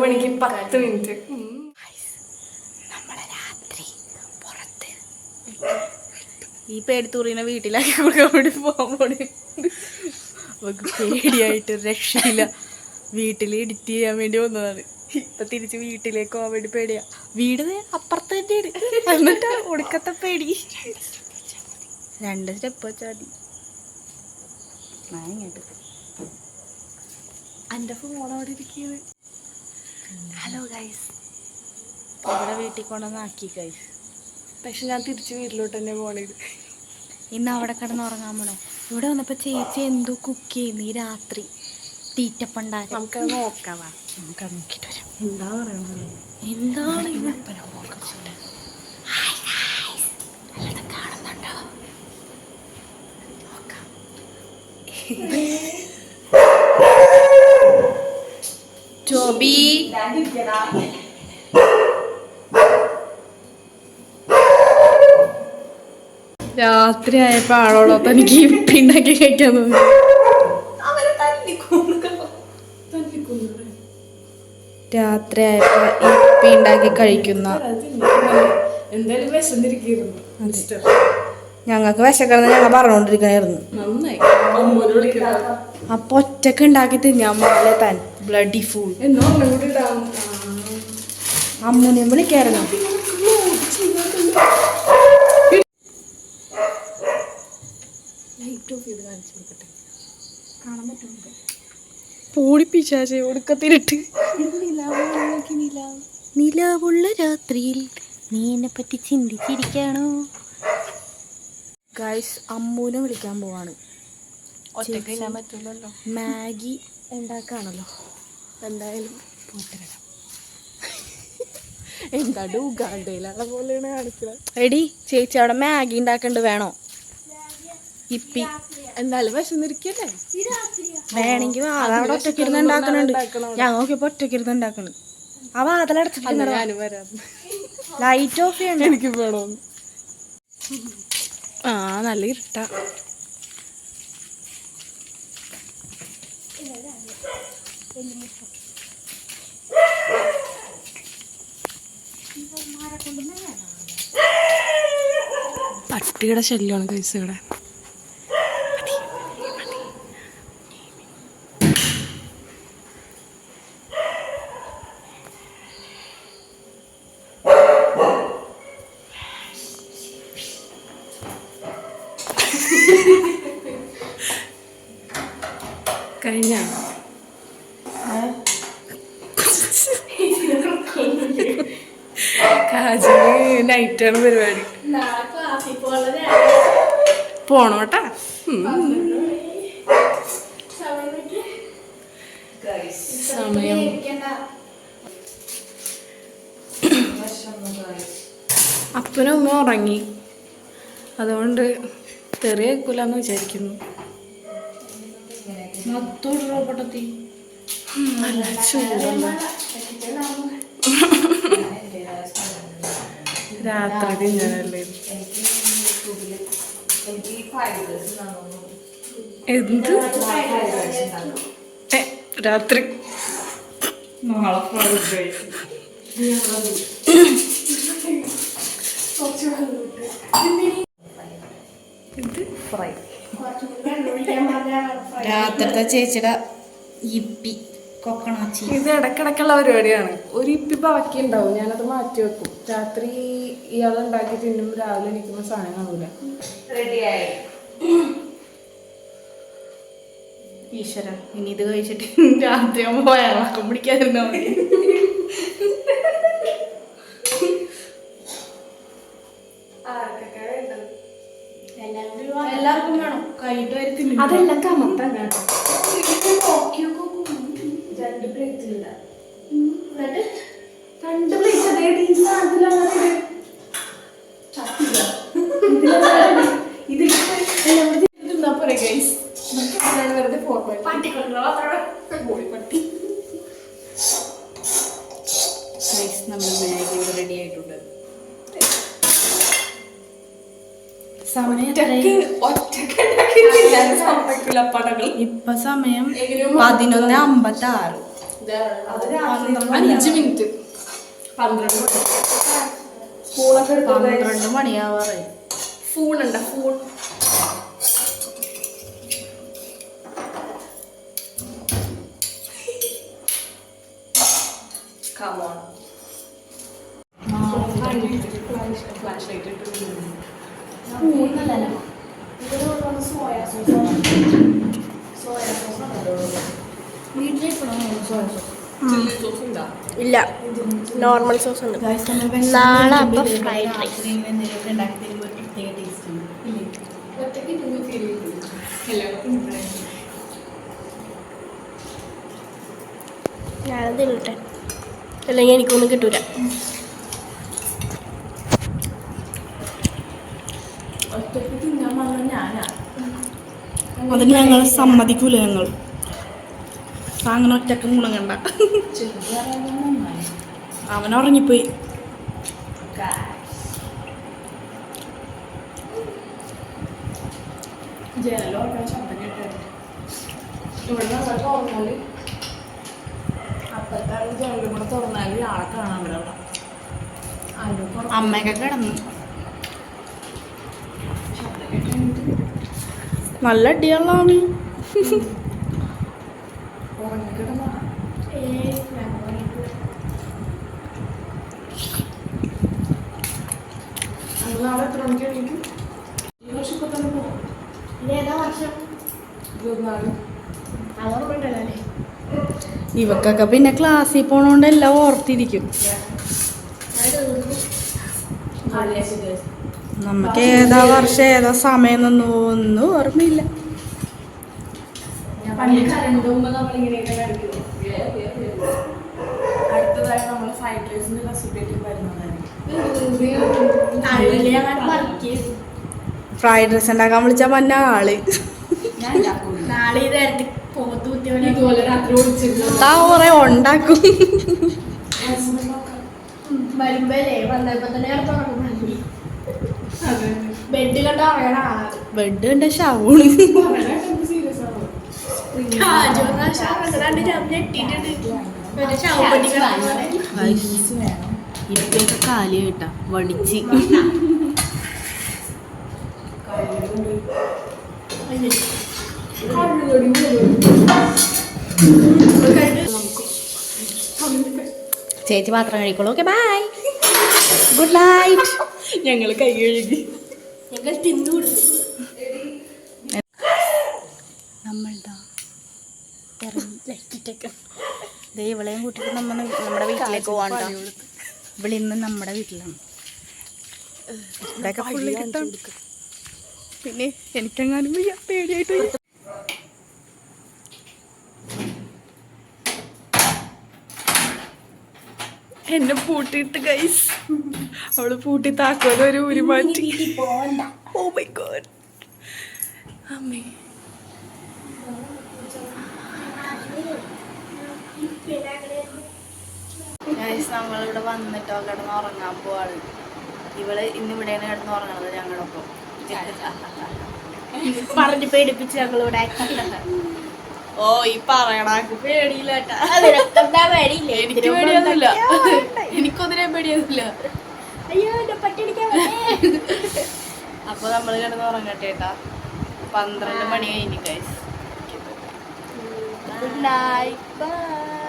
മണിക്ക് പത്ത് മിനിറ്റ്. ഈ പേടിത്തൂറിനെ വീട്ടിലാക്കി കൊടുക്കാൻ വേണ്ടി അവൾക്ക് പേടിയായിട്ട് രക്ഷയില്ല. വീട്ടിൽ എഡിറ്റ് ചെയ്യാൻ വേണ്ടി വന്നതാണ്. ഇപ്പൊ തിരിച്ച് വീട്ടിലേക്ക് പോകാൻ വേണ്ടി പേടിയാ. വീട് അപ്പുറത്ത് തന്നെയാണ്. എന്നിട്ട് ഒടുക്കത്തെ പേടി. രണ്ട് സ്റ്റെപ്പ് വെച്ചാൽ മതി. ഫോൺ അവിടെ ഇരിക്കുന്നത് ഹലോ ഗൈസ് ഇവിടെ വീട്ടിൽ കൊണ്ടുവന്ന് ആക്കി ഗൈസ് പക്ഷെ ഞാൻ തിരിച്ച് വീട്ടിലോട്ട് തന്നെ പോണത്. ഇന്ന് അവിടെ കിടന്ന് ഉറങ്ങാൻ പോണേ. ഇവിടെ വന്നപ്പോ ചേച്ചി എന്തോ കുക്ക് ചെയ്യുന്നു ഈ രാത്രി. തീറ്റപ്പണ്ടാക്കി നമുക്ക് നോക്കാം നമുക്ക് നമുക്കത് നോക്കിട്ട് വരാം. എന്താ പറയുന്നത്? എന്താണ് ഇത്? ജോബി രാത്രി ആയപ്പോ ആളോളോ തനിക്ക് ഇപ്പിണ്ടാക്കി കഴിക്കാൻ തോന്നി. രാത്രി ആയപ്പോ ഇപ്പി ഉണ്ടാക്കി കഴിക്കുന്ന എന്തായാലും വിശന്നിരിക്കുന്നു ഞങ്ങൾക്ക് വിശക്കണം ഞങ്ങൾ പറഞ്ഞുകൊണ്ടിരിക്കണായിരുന്നു അമ്മൂനെ അപ്പൊ ഒറ്റയ്ക്ക് ഉണ്ടാക്കിട്ട് ഞാൻ പോലെ താൻ. ബ്ലഡി ഫുൾ അമ്മൂനെയും വിളിക്കായിരുന്നു. പൂടിപ്പിച്ചാച്ചേ ഒടുക്കത്തിലിട്ട്. നിലാവുള്ള രാത്രിയിൽ നീ എന്നെ പറ്റി ചിന്തിച്ചിരിക്കാണോ? ഗൈസ് അമ്മൂനെ വിളിക്കാൻ പോവാണ്. മാഗി ഉണ്ടാക്കാണല്ലോ. എന്തായാലും ഉഗാണ്ടയിലുള്ള പോലെയാണ് കാണിക്കുന്നത് എടി ചേച്ചി അവിടെ മാഗി ഉണ്ടാക്കണ്ട് വേണോ? ഇപ്പി. എന്തായാലും വിശന്നിരിക്കല്ലേ? വേണമെങ്കിൽ അവിടെ ഒറ്റയ്ക്ക് ഇരുന്ന് ഉണ്ടാക്കണുണ്ട്. ഞാൻ നോക്കിയപ്പോ ഒറ്റയ്ക്ക് ഇരുന്ന് ഉണ്ടാക്കണ്. ആ വാതിലടച്ചിട്ട് ലൈറ്റ് ഓഫ് ചെയ്യണം എനിക്ക് വേണമെന്ന് ആ നല്ല ഇരുട്ട. പട്ടിയുടെ ശല്യമാണ് കൈസ് ഇവിടെ. കഴിഞ്ഞ. കാജിന് നൈറ്റാണ് പരിപാടി. പോണോട്ടാ സമയം. അപ്പനും ഉമ്മ ഉറങ്ങി. അതുകൊണ്ട് തെറി വെക്കൂലെന്ന് വിചാരിക്കുന്നു റോബോട്ടത്തി നല്ല ചൂടുള്ള രാത്രി തിന്നാനല്ലേ എന്ത്? രാത്രി. ഇത് ഫ്രൈ രാത്രിത്തെ ചേച്ചിയുടെ ഇപ്പി കൊക്കണാച്ചി ഇത് ഇടക്കിടക്കുള്ള പരിപാടിയാണ്. ഒരു ഇപ്പി ബാക്കി ഉണ്ടാവും. ഞാനത് മാറ്റി വെക്കും. രാത്രി ഇയാൾ ഉണ്ടാക്കി തിന്നുമ്പോൾ രാവിലെ എണീക്കുമ്പോൾ സാധനം കാണൂല. ഈശ്വര ഇനി ഇത് കഴിച്ചിട്ട് രാത്രി ആകുമ്പോ വയറിളക്കം പിടിക്കാതിരുന്നാ മതി. അതെല്ലാം കമത്താൻ ഇപ്പൊ സമയം പതിനൊന്ന് അമ്പത്തി ആറ് അഞ്ച് മിനിറ്റ്. പന്ത്രണ്ട് മണി. സ്പൂണൊക്കെ എടുത്തത് പന്ത്രണ്ട് മണിയാവാറായി. ഫോൺ ഉണ്ട phone. Come on. Flash light soya sauce soya sauce? Chilli sauce ഉണ്ടാ ഇല്ല. നോർമൽ സോസ് ഉണ്ട്. നാളെ അപ്പം ഫ്രൈഡ് റൈസ് ഞാനത് തിന്നട്ടെ അല്ലെങ്കിൽ എനിക്കൊന്നും കിട്ടൂല. ഞാനാ അതിന് ഞങ്ങൾ സമ്മതിക്കൂല ഞങ്ങൾ? അങ്ങനെ ഒറ്റയ്ക്ക് മുണങ്ങണ്ട. അവൻ ഉറങ്ങിപ്പോയി. ശബ്ദം ഇവിടെ തുറന്നാൽ അപ്പത്തെ ജനലും കൂടെ തുറന്നാൽ ആളെ കാണാൻ പറ്റില്ല അമ്മയൊക്കെ കിടന്നു. ഇരുപത്തിനാല് അടിയാളാണ്. ഇവക്കൊക്കെ പിന്നെ ക്ലാസ്സിൽ പോണോണ്ട് എല്ലാം ഓർത്തിരിക്കും. നമുക്ക് ഏതാ വർഷം ഏതാ സമയം ഒന്നും ഓർമ്മയില്ല. നമ്മൾ ഫ്രൈഡ് വരുന്നതായിരിക്കും. റൈസ് ഉണ്ടാക്കാൻ വിളിച്ച മന്ന ആൾ. കുറെ ഉണ്ടാക്കും. വന്നപ്പോ തന്നെ ബെഡ് കണ്ട ആളാണ്. ബെഡ് കണ്ട ഷവൂണ്. ഇപ്പൊക്കെ കാലി കേട്ടാ വടിച്ച്. ചേച്ചി മാത്രം കഴിക്കുള്ളൂ. ഓക്കെ ബൈ ഗുഡ് നൈറ്റ് ഞങ്ങൾ കൈ കഴുകി. ഞങ്ങൾ തിന്നു കൊടുത്തു നമ്മളുടെ ദേ ഇവളെയും കൂട്ടിട്ട് നമ്മൾ നമ്മുടെ വീട്ടിലേക്ക് പോകണ്ട ഇവിടെ ഇന്ന് നമ്മുടെ വീട്ടിലാണ്. പിന്നെ എനിക്കെങ്ങാനും പേടിയായിട്ട് എന്നെ പൂട്ടിയിട്ട് ഗൈസ് അവൾ പൂട്ടി താക്കോലും ഒരു ഉരുമാറ്റി മാറ്റി. ഓ മൈ ഗോഡ് അമ്മേ. നമ്മളിവിടെ വന്നിട്ടോ കിടന്ന് ഉറങ്ങാൻ പോവാണ്. ഇവൾ ഇന്ന് ഇവിടെയാണ് കിടന്ന് ഉറങ്ങണത് ഞങ്ങളുടെ ഒപ്പം പറഞ്ഞ് പേടിപ്പിച്ച് ഞങ്ങളിവിടെ ഓ ഈ പേടിയില്ല എനിക്ക് പേടിയൊന്നുമില്ല എനിക്കൊന്നിനെ പേടിയൊന്നുമില്ല. അപ്പൊ നമ്മൾ കിടന്ന് ഉറങ്ങട്ടെ പന്ത്രണ്ട് മണി കഴിഞ്ഞു ഗൈസ് ഗുഡ് നൈറ്റ് ബൈ